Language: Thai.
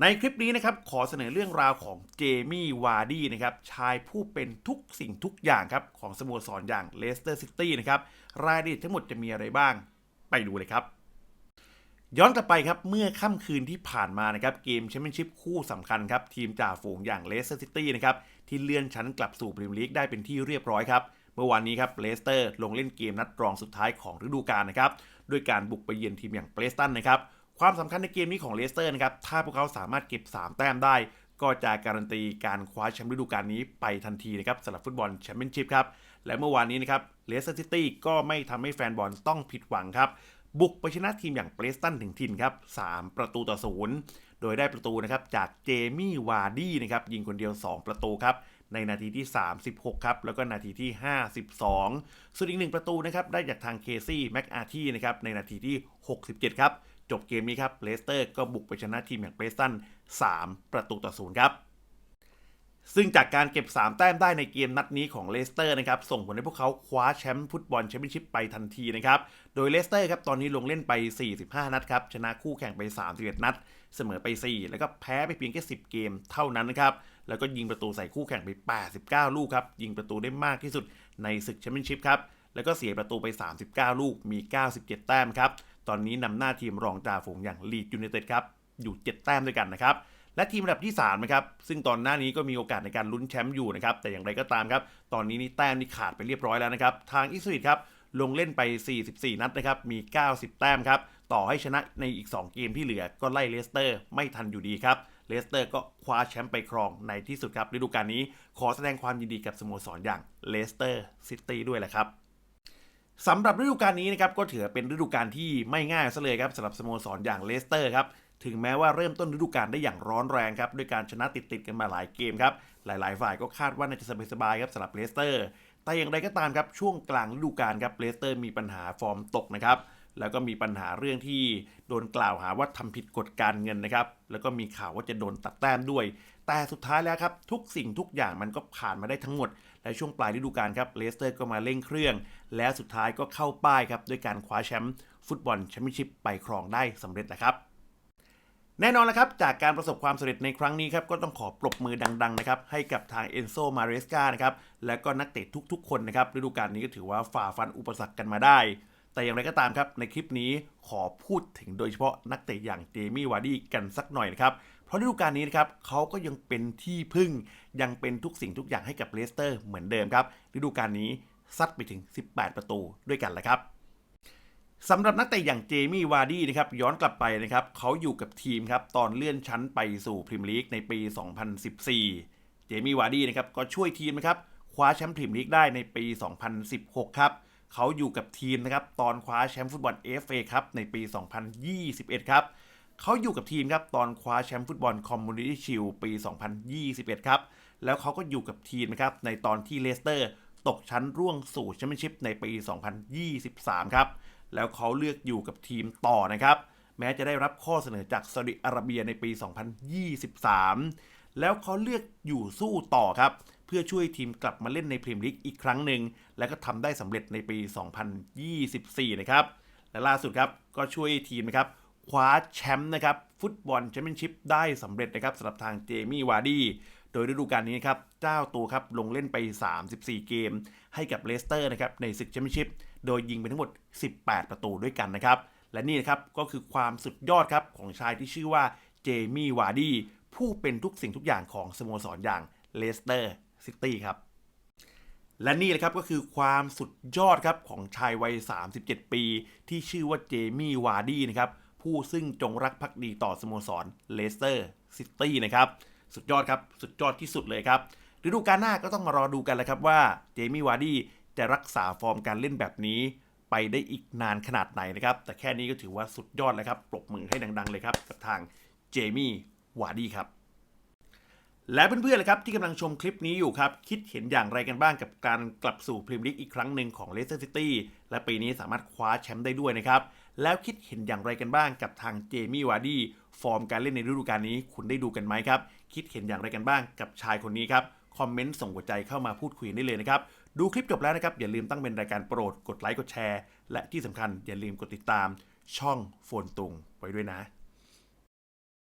ในคลิปนี้นะครับขอเสนอเรื่องราวของเจมี่วาร์ดี้นะครับชายผู้เป็นทุกสิ่งทุกอย่างครับของสโมสรอย่างเลสเตอร์ซิตี้นะครับรายละเอียดทั้งหมดจะมีอะไรบ้าง ไปดูเลยครับ ย้อนกลับไปครับเมื่อค่ำคืนที่ผ่านมานะครับเกมแชมเปี้ยนชิพคู่สำคัญครับทีมจ่าฝูงอย่างเลสเตอร์ซิตี้นะครับที่เลื่อนชั้นกลับสู่พรีเมียร์ลีกได้เป็นที่เรียบร้อยครับเมื่อวานนี้ครับเลสเตอร์ลงเล่นเกมนัดรองสุดท้ายของฤดูกาลนะครับด้วยการบุกไปเยือนทีมอย่างเปรสตันนะครับ ความสำคัญในเกมนี้ของเลสเตอร์นะครับ ถ้าพวกเขาสามารถเก็บ 3 แต้มได้ ก็จะการันตีการคว้าแชมป์ฤดูกาลนี้ไปทันทีนะครับสำหรับฟุตบอลแชมเปี้ยนชิพครับ และเมื่อวานนี้นะครับเลสเตอร์ซิตี้ก็ไม่ทำให้แฟนบอลต้องผิดหวังครับ บุกไปชนะทีมอย่างเปรสตันถึงถิ่นครับ3ประตูต่อศูนย์โดยได้ประตูนะครับจากเจมี่วาร์ดี้นะครับยิงคนเดียว 2 ประตูครับในนาทีที่ 36 ครับ แล้วก็นาทีที่ 52 ส่วนอีกหนึ่งประตูนะครับ ได้จากทางเคซี่แม็กอาร์ทีนะครับ ในนาทีที่ 67 ครับ จบเกมนี้ครับเลสเตอร์ก็บุกไปชนะทีมอย่างเปรสตัน3 ประตูต่อศูนย์ครับ ซึ่งจากการเก็บ 3 แต้มได้ในเกมนัดนี้ของเลสเตอร์นะครับ ส่งผลให้พวกเขาคว้าแชมป์ฟุตบอลแชมเปี้ยนชิพไปทันทีนะครับ โดยเลสเตอร์ครับตอนนี้ลงเล่นไป 45 นัดครับ ชนะคู่แข่งไป31นัด เสมอไป 4 แล้วก็แพ้ไปเพียงแค่ 10 เกมเท่านั้นนะครับแล้วก็ยิงประตูใส่คู่แข่งไป 89 ลูกครับยิงประตูได้มากที่สุดในศึกแชมเปี้ยนชิพครับ แล้วก็เสียประตูไป 39 ลูกมี 97 แต้มครับ ตอนนี้นำหน้าทีมรองจ่าฝูงอย่างลีดยูไนเต็ดครับ อยู่ 7 แต้มด้วยกันนะครับ และทีมอันดับที่3นะครับ ซึ่งตอนหน้านี้ก็มีโอกาสในการลุ้นแชมป์อยู่นะครับ แต่อย่างไรก็ตามครับ ตอนนี้นี่แต้มนี่ขาดไปเรียบร้อยแล้วนะครับ ทางอิสริตครับ ลงเล่นไป 44 นัดนะครับ มี 90 แต้มครับ ต่อให้ชนะในอีก 2 เกมที่เหลือ ก็ไล่เลสเตอร์ไม่ทันอยู่ดีครับเลสเตอร์ก็คว้าแชมป์ไปครองในที่สุดครับฤดูกาลนี้ ขอแสดงความยินดีกับสโมสรอย่างเลสเตอร์ซิตี้ด้วยแหละครับ สำหรับฤดูกาลนี้นะครับก็ถือเป็นฤดูกาลที่ไม่ง่ายซะเลยครับสำหรับสโมสรอย่างเลสเตอร์ครับถึงแม้ว่าเริ่มต้นฤดูกาลได้อย่างร้อนแรงครับด้วยการชนะติดๆกันมาหลายเกมครับหลายๆ ฝ่ายก็คาดว่าน่าจะสบายๆครับสำหรับเลสเตอร์ แต่อย่างไรก็ตามครับช่วงกลางฤดูกาลครับเลสเตอร์มีปัญหาฟอร์มตกนะครับแล้วก็มีปัญหาเรื่องที่โดนกล่าวหาว่าทำผิดกฎการเงินนะครับแล้วก็มีข่าวว่าจะโดนตัดแต้มด้วย แต่สุดท้ายแล้วครับ ทุกสิ่งทุกอย่างมันก็ผ่านมาได้ทั้งหมด และช่วงปลายฤดูกาลครับเลสเตอร์ก็มาเร่งเครื่อง และสุดท้ายก็เข้าป้ายครับด้วยการคว้าแชมป์ฟุตบอลแชมเปี้ยนชิพไปครองได้สำเร็จนะครับแน่นอนแล้วครับ จากการประสบความสำเร็จในครั้งนี้ครับก็ต้องขอปรบมือดังๆนะครับให้กับทางเอนโซมาเรสกานะครับและก็นักเตะทุกๆ คนนะครับฤดูกาลนี้ก็ถือว่าฝ่าฟันอุปสรรคกันมาได้ แต่อย่างไรก็ตามครับ ในคลิปนี้ขอพูดถึงโดยเฉพาะนักเตะอย่างเจมี่วาร์ดี้กันสักหน่อยนะครับ ราะฤดูกาลนี้นะครับเขาก็ยังเป็นที่พึ่งยังเป็นทุกสิ่งทุกอย่างให้กับเลสเตอร์เหมือนเดิมครับฤดูกาลนี้ซัดไปถึง 18 ประตูด้วยกันแหละครับสำหรับนักเตะอย่างเจมี่วาร์ดี้นะครับย้อนกลับไปนะครับเขาอยู่กับทีมครับตอนเลื่อนชั้นไปสู่พรีเมียร์ลีกในปี 2014 เจมี่วาร์ดี้นะครับก็ช่วยทีมนะครับคว้าแชมป์พรีเมียร์ลีกได้ในปี 2016 ครับเขาอยู่กับทีมนะครับตอนคว้าแชมป์ฟุตบอล FA ครับในปี 2021 ครับ เขาอยู่กับทีมครับตอนคว้าแชมป์ฟุตบอลคอมมูนิตี้ชิลปี 2021 ครับ แล้วเขาก็อยู่กับทีมนะครับในตอนที่เลสเตอร์ตกชั้นร่วงสู่แชมเปี้ยนชิพในปี 2023 ครับ แล้วเขาเลือกอยู่กับทีมต่อนะครับ แม้จะได้รับข้อเสนอจากซาอุดิอาระเบียในปี 2023 แล้วเขาเลือกอยู่สู้ต่อครับ เพื่อช่วยทีมกลับมาเล่นในพรีเมียร์ลีกอีกครั้งหนึ่ง และก็ทำได้สำเร็จในปี 2024 นะครับ และล่าสุดครับก็ช่วยทีมนะครับ คว้าแชมป์นะครับฟุตบอลแชมเปี้ยนชิพได้สำเร็จนะครับสำหรับทางเจมี่วาร์ดี้โดยฤดูกาลนี้นะครับเจ้าตัวครับลงเล่นไป 34 เกม ให้กับเลสเตอร์นะครับในศึกแชมเปี้ยนชิพโดยยิงไปทั้งหมด 18 ประตูด้วยกันนะครับ และนี่นะครับก็คือความสุดยอดครับของชายที่ชื่อว่าเจมี่วาร์ดี้ผู้เป็นทุกสิ่งทุกอย่างของสโมสรอย่างเลสเตอร์ซิตี้ครับ และนี่แหละครับก็คือความสุดยอดครับของชายวัย 37 ปี ที่ชื่อว่าเจมี่วาร์ดี้นะครับ ผู้ซึ่งจงรักภักดีต่อสโมสรเลสเตอร์ซิตี้นะครับ สุดยอดครับ สุดยอดที่สุดเลยครับฤดูกาลหน้าก็ต้องมารอดูกันแหละครับว่าเจมี่วาร์ดี้จะรักษาฟอร์มการเล่นแบบนี้ ไปได้อีกนานขนาดไหนนะครับ แต่แค่นี้ก็ถือว่าสุดยอดแล้วครับปรบมือให้ดัง ๆ เลยครับ กับทางเจมี่วาร์ดี้ครับ และเพื่อนๆเลยครับที่กำลังชมคลิปนี้อยู่ครับ คิดเห็นอย่างไรกันบ้างกับการกลับสู่พรีเมียร์ลีกอีกครั้งหนึ่งของเลสเตอร์ซิตี้และปีนี้สามารถคว้าแชมป์ได้ด้วยนะครับ แล้วคิดเห็นอย่างไรกันบ้างกับทางเจมี่วาร์ดี้ฟอร์มการเล่นในฤดูกาลนี้ คุณได้ดูกันไหมครับ คิดเห็นอย่างไรกันบ้างกับชายคนนี้ครับ คอมเมนต์ส่งหัวใจเข้ามาพูดคุยได้เลยนะครับ ดูคลิปจบแล้วนะครับ อย่าลืมตั้งเป็นรายการโปรด กดไลค์ กดแชร์ และที่สำคัญอย่าลืมกดติดตาม ช่องโฟนตุงไว้ด้วยนะ